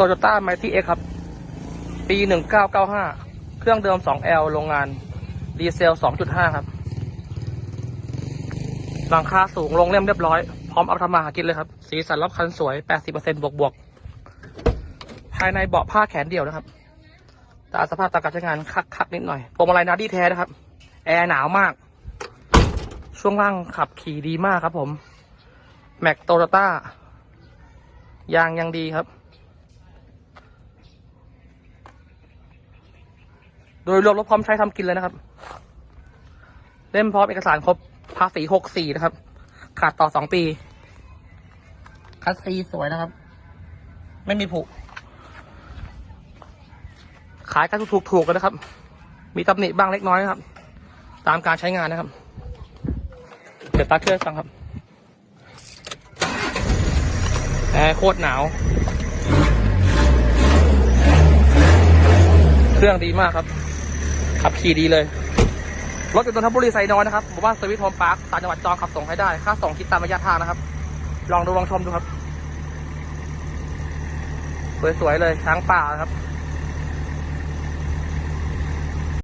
โตโยต้าไมตี้เอ็กครับ ปีหนึ่งเก้าเก้าห้าเครื่องเดิมสอง L โรงงาน ดีเซลสองจุดห้าครับ หลังคาสูงลงเล่มเรียบร้อย พร้อมเอาทำมาหากินเลยครับ สีสันรอบคันสวยแปดสิบเปอร์เซ็นบวกบวกๆภายในเบาะผ้าแขนเดี่ยวนะครับต่สภาพตาการใช้งานคักๆนิดหน่อยพวงมาลัยนาดี้แท้นะครับ แอร์หนาวมาก ช่วงล่างขับขี่ดีมากครับผม แม็กโตโยต้ายางยังดีครับ โดยรวมรถพร้อมใช้ทำกินเลยนะครับ เล่มพร้อมเอกสารครบภาษีหกสี่นะครับ ขาดต่อสองปี คัสซีสวยนะครับ ไม่มีผุ ขายกันถูกๆกันนะครับ มีตำหนิบ้างเล็กน้อยนะครับ ตามการใช้งานนะครับ เดี๋ยวตาเครื่องฟังครับแอร์โคตรหนาว เครื่องดีมากครับ ขับขี่ดีเลย รถอยู่นนทบุรีไซน้อยนะครับหมู่บ้านสวิทโฮมพาร์คต่างจังหวัดจองขับส่งให้ได้ ค่าส่งคิดตามระยะทางนะครับ ลองดูลองชมดูครับ สวยๆเลยช้างป่าครับ